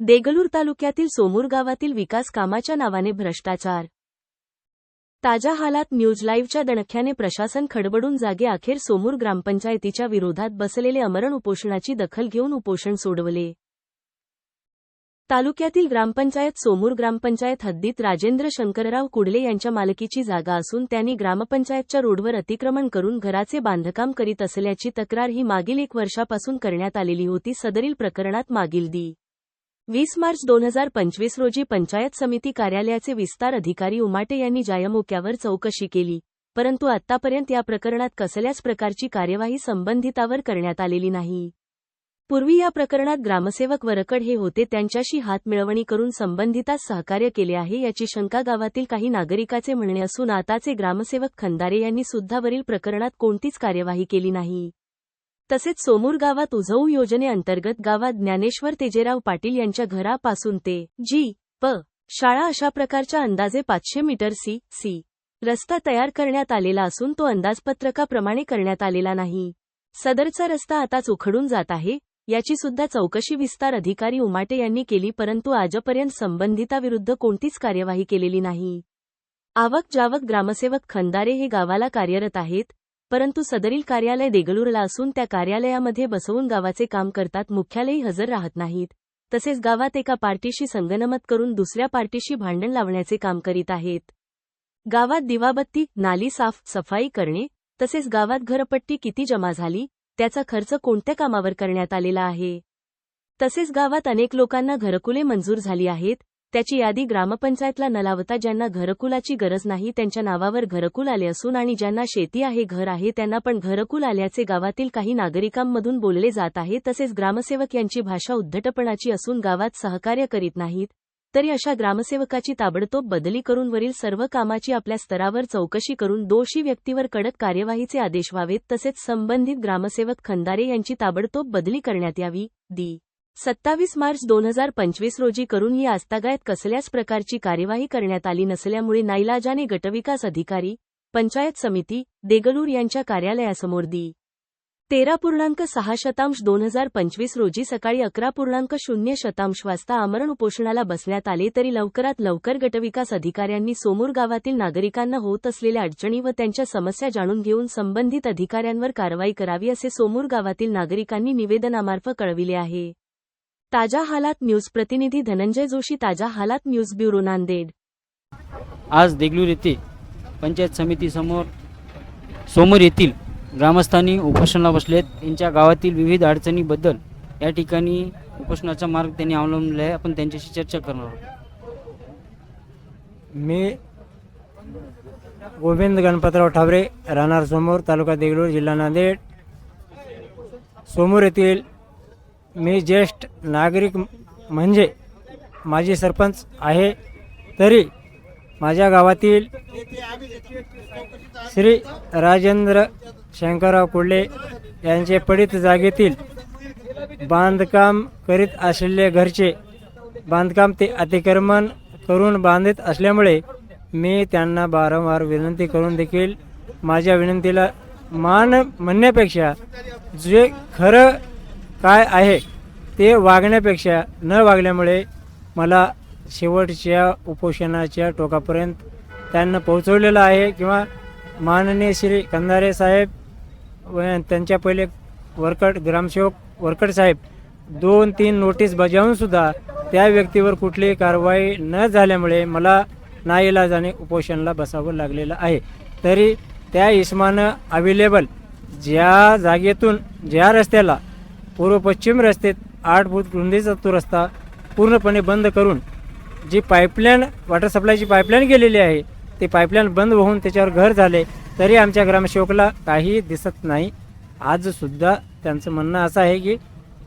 देगलूर तालुक्यातील सोमूर गावातील विकास कामाच्या नावाने भ्रष्टाचार. ताज्या हालात न्यूज लाईव्हच्या दणख्याने प्रशासन खडबडून जागे अखेर सोमूर ग्रामपंचायतीच्या विरोधात बसलेले अमरण उपोषणाची दखल घेऊन उपोषण सोडवले. तालुक्यातील ग्रामपंचायत सोमूर ग्रामपंचायत हद्दीत राजेंद्र शंकरराव कुडले यांच्या मालकीची जागा असून त्यांनी ग्रामपंचायतच्या रोडवर अतिक्रमण करून घराचे बांधकाम करीत असल्याची तक्रार ही मागील एक वर्षापासून करण्यात आलेली होती सदरील प्रकरणात मागील दी. वीस मार्च दोन हजार पंचवीस रोजी पंचायत समिती कार्यालयाचे विस्तार अधिकारी उमाटे यांनी जायमोक्यावर चौकशी केली परंतु आत्तापर्यंत या प्रकरणात कसल्याच प्रकारची कार्यवाही संबंधितावर करण्यात आलेली नाही. पूर्वी या प्रकरणात ग्रामसेवक वरकड हे होते त्यांच्याशी हातमिळवणी करून संबंधितास सहकार्य केले आहे याची शंका गावातील काही नागरिकाचे म्हणणे असून आताचे ग्रामसेवक खंदारे यांनी सुद्धा वरील प्रकरणात कोणतीच कार्यवाही केली नाही. तसेच सोमूर गावात उझवू योजनेअंतर्गत गावात ज्ञानेश्वर तेजेराव पाटील यांच्या घरापासून ते जी प शाळा अशा प्रकारच्या अंदाजे पाचशे मीटर सी सी रस्ता तयार करण्यात आलेला असून तो अंदाजपत्रकाप्रमाणे करण्यात आलेला नाही. सदरचा रस्ता आताच उखडून जात आहे याची सुद्धा चौकशी विस्तार अधिकारी उमाटे यांनी केली परंतु आजपर्यंत संबंधिताविरुद्ध कोणतीच कार्यवाही केलेली नाही. आवक जावक ग्रामसेवक खंदारे हे गावाला कार्यरत आहेत परंतु सदरील कार्यालय देगलूरला असून त्या कार्यालयामध्ये बसवून गावाचे काम करतात मुख्यालयी हजर राहत नाहीत. तसेच गावात एका पार्टीशी संगनमत करून दुसऱ्या पार्टीशी भांडण लावण्याचे काम करीत आहेत. गावात दिवाबत्ती नाली साफ सफाई करणे तसेच गावात घरपट्टी किती जमा झाली त्याचा खर्च कोणत्या कामावर करण्यात आलेला आहे? तसेच गावात अनेक लोकांना घरकुले मंजूर झाली आहेत त्याची यादी ग्रामपंचायतला न लावता ज्यांना घरकुलाची गरज नाही त्यांच्या नावावर घरकुल आले असून आणि ज्यांना शेती आहे घर आहे त्यांना पण घरकुल आल्याचे गावातील काही नागरिकांमधून बोलले जात आहे. तसेच ग्रामसेवक यांची भाषा उद्धटपणाची असून गावात सहकार्य करीत नाहीत. तरी अशा ग्रामसेवकाची ताबडतोब बदली करून वरील सर्व कामाची आपल्या स्तरावर चौकशी करून दोषी व्यक्तीवर कडक कार्यवाहीचे आदेश व्हावेत तसेच संबंधित ग्रामसेवक खंदारे यांची ताबडतोब बदली करण्यात यावी. दी सत्तावीस मार्च दोन हजार पंचवीस रोजी करून ही आस्तागायत कसल्याच प्रकारची कार्यवाही करण्यात आली नसल्यामुळे नाईलाजाने गटविकास अधिकारी पंचायत समिती देगलूर यांच्या कार्यालयासमोर दी. तेरा पूर्णांक सहा शतांश दोन हजार पंचवीस रोजी सकाळी अकरा पूर्णांक शून्य शतांश वाजता आमरण उपोषणाला बसण्यात आले तरी लवकरात लवकर गटविकास अधिकाऱ्यांनी सोमूर गावातील नागरिकांना होत असलेल्या अडचणी व त्यांच्या समस्या जाणून घेऊन संबंधित अधिकाऱ्यांवर कारवाई करावी असे सोमूर गावातील नागरिकांनी निवेदनामार्फत कळविले आहे. ताज्या हालात न्यूज प्रतिनिधी धनंजय जोशी ताज्या हालात न्यूज ब्युरो नांदेड. आज देगलूर येथे पंचायत समितीसमोर सोमर येथील ग्रामस्थांनी उपोषणाला बसलेत. त्यांच्या गावातील विविध अडचणीबद्दल या ठिकाणी उपोषणाचा मार्ग त्यांनी अवलंबला आहे. आपण त्यांच्याशी चर्चा करणार आहोत. मी गोविंद गणपतराव ठावरे राहणार समोर तालुका देगलूर जिल्हा नांदेड. समोर येथील मी ज्येष्ठ नागरिक म्हणजे माजी सरपंच आहे. तरी माझ्या गावातील श्री राजेंद्र शंकरराव कुर्ले यांचे पडित जागेतील बांधकाम करीत असलेले घरचे बांधकाम ते अतिक्रमण करून बांधित असल्यामुळे मी त्यांना वारंवार विनंती करून देखील माझ्या विनंतीला मान म्हणण्यापेक्षा जे खरं काय आहे ते वागण्यापेक्षा न वागल्यामुळे मला शेवटच्या उपोषणाच्या टोकापर्यंत त्यांना पोहोचवलेलं आहे किंवा माननीय श्री कंधारे साहेब व त्यांच्या पहिले वरकड ग्रामसेवक वरकड साहेब दोन तीन नोटीस बजावूनसुद्धा त्या व्यक्तीवर कुठलीही कारवाई न झाल्यामुळे मला नाईलाजाने उपोषणाला बसावं लागलेलं आहे. तरी त्या इस्मानं अवेलेबल ज्या जागेतून ज्या रस्त्याला पूर्व पश्चिम रस्त्यात आठ फूट रुंदीचा तो रस्ता पूर्णपणे बंद करून जी पाईपलाईन वॉटर सप्लायची पाईपलाईन गेलेली आहे ती पाईपलाईन बंद होऊन त्याच्यावर घर झाले. तरी आमच्या ग्रामसेवकला काही दिसत नाही. आजसुद्धा त्यांचं म्हणणं असं आहे की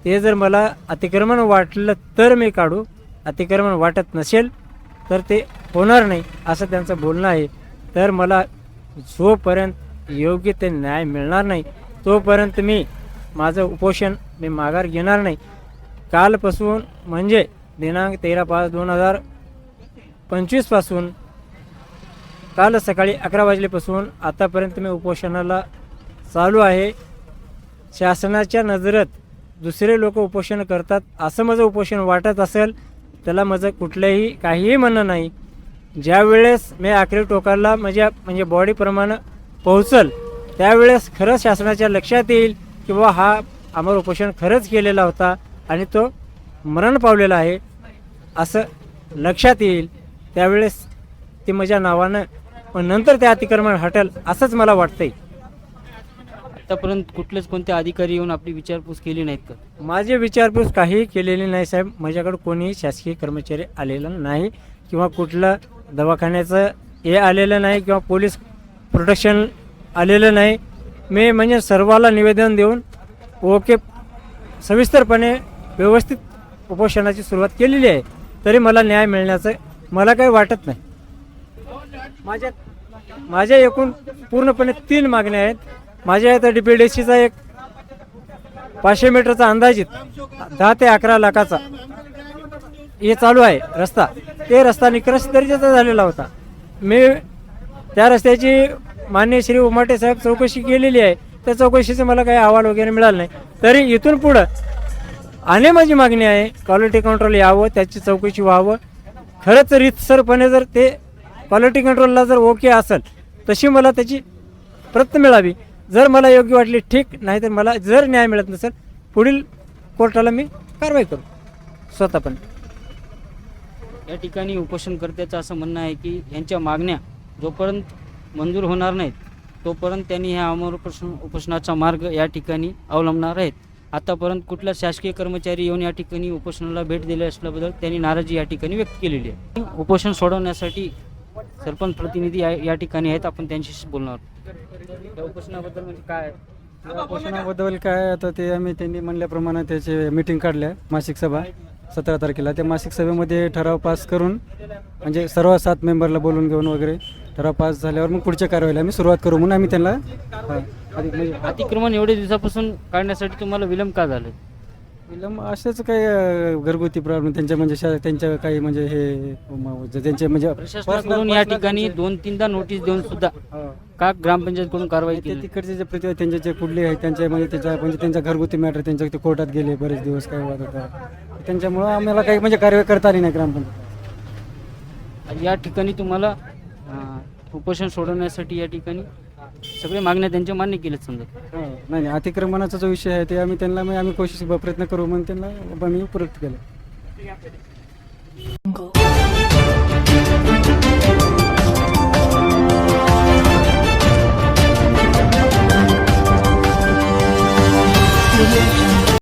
ते जर मला अतिक्रमण वाटलं तर मी काढू. अतिक्रमण वाटत नसेल तर ते होणार नाही असं त्यांचं बोलणं आहे. तर मला जोपर्यंत योग्य ते न्याय मिळणार नाही तोपर्यंत मी माझं उपोषण मी माघार घेणार नाही. कालपासून म्हणजे दिनांक तेरा पाच दोन हजार पंचवीसपासून काल सकाळी अकरा वाजल्यापासून आतापर्यंत मी उपोषणाला चालू आहे. शासनाच्या नजरेत दुसरे लोक उपोषण करतात असं माझं उपोषण वाटत असेल त्याला माझं कुठलंही काहीही म्हणणं नाही. ज्यावेळेस मी आखरी टोकाला माझ्या म्हणजे बॉडीप्रमाणे पोहोचल त्यावेळेस खरंच शासनाच्या लक्षात येईल की बाबा हा आम्हाला उपोषण खरंच केलेला होता आणि तो मरण पावलेला आहे असं लक्षात येईल. त्यावेळेस ती माझ्या नावानं पण नंतर ते अतिक्रमण हटेल असंच मला वाटतंय. आतापर्यंत कुठलेच कोणते अधिकारी येऊन आपली विचारपूस केली नाहीत का? माझी विचारपूस काही केलेली नाही साहेब. माझ्याकडे कोणीही शासकीय कर्मचारी आलेला नाही किंवा कुठलं दवाखान्याचं हे आलेलं नाही किंवा पोलीस प्रोटेक्शन आलेलं नाही. मी म्हणजे सर्वाला निवेदन देऊन ओके सविस्तरपणे व्यवस्थित उपोषणाची सुरुवात केलेली आहे. तरी मला न्याय मिळण्याचं मला काही वाटत नाही. माझ्या माझ्या एकूण पूर्णपणे तीन मागण्या आहेत. माझ्या इथं डी पी डी सीचा एक पाचशे मीटरचा अंदाजित दहा ते अकरा लाखाचा. हे चालू आहे रस्ता. ते रस्ता निकृष्ट दर्जाचा झालेला होता. मी त्या रस्त्याची मान्य श्री उमाटे साहेब चौकशी केलेली आहे. त्या चौकशीचा मला काही अहवाल वगैरे मिळाला नाही. तरी इथून पुढं आणि माझी मागणी आहे. क्वालिटी कंट्रोल यावं त्याची चौकशी व्हावं. खरंच रितसरपणे जर ते क्वालिटी कंट्रोलला जर ओके असेल तशी मला त्याची प्रत मिळावी. जर मला योग्य वाटली ठीक नाही तर मला जर न्याय मिळत नसेल पुढील कोर्टाला मी कारवाई करू. स्वतःपणे या ठिकाणी उपोषणकर्त्याचं असं म्हणणं आहे की यांच्या मागण्या जोपर्यंत मंजूर होणार नाहीत तोपर्यंत त्यांनी ह्या अमर उपोषण उपोषणाचा मार्ग या ठिकाणी अवलंबणार आहेत. आतापर्यंत कुठला शासकीय कर्मचारी येऊन या ठिकाणी उपोषणाला भेट दिली असल्याबद्दल त्यांनी नाराजी या ठिकाणी व्यक्त केलेली आहे. उपोषण सोडवण्यासाठी सरपंच प्रतिनिधी या या ठिकाणी आहेत आपण त्यांच्याशी बोलणार आहोत. या उपोषणाबद्दल म्हणजे काय? उपोषणाबद्दल काय आता ते आम्ही त्यांनी म्हणल्याप्रमाणे त्याचे मीटिंग काढल्या मासिक सभा सतरा तारखेला त्या मासिक सभेमध्ये ठराव पास करून म्हणजे सर्व सात मेंबरला बोलून घेऊन वगैरे ठराव पास झाल्यावर मग पुढच्या कारवाईला आम्ही सुरुवात करू म्हणून आम्ही त्यांना हा, अधिक म्हणजे अतिक्रमण एवढ्या दिवसापासून काढण्यासाठी तुम्हाला विलंब का झालं विलंब असंच काही अं, घरगुती प्रॉब्लेम त्यांच्या म्हणजे शा- त्यांच्या काही म्हणजे हे म- जे त्यांचे म्हणजे प्रशासनाकडून या ठिकाणी दोन तीनदा नोटीस देऊन सुद्धा हो. का ग्रामपंचायतकडून कारवाई ते केली? तिकडचे जे प्रति त्यांचे जे कुठले आहेत त्यांच्या म्हणजे त्याच्या म्हणजे त्यांचा घरगुती मॅटर त्यांच्या ते कोर्टात गेले बरेच दिवस काय वाद होता. त्यांच्यामुळं आम्हाला काही म्हणजे कारवाई करता आली नाही ग्रामपंचायत. या ठिकाणी तुम्हाला अं, उपोषण सोडवण्यासाठी या ठिकाणी सगळे मागण्या त्यांच्या मान्य केल्यात समजा हो. नाही नाही अतिक्रमणाचा जो विषय आहे ते आम्ही त्यांना म्हणजे आम्ही कोशिश प्रयत्न करू म्हणून त्यांना आम्ही प्रयत्न केला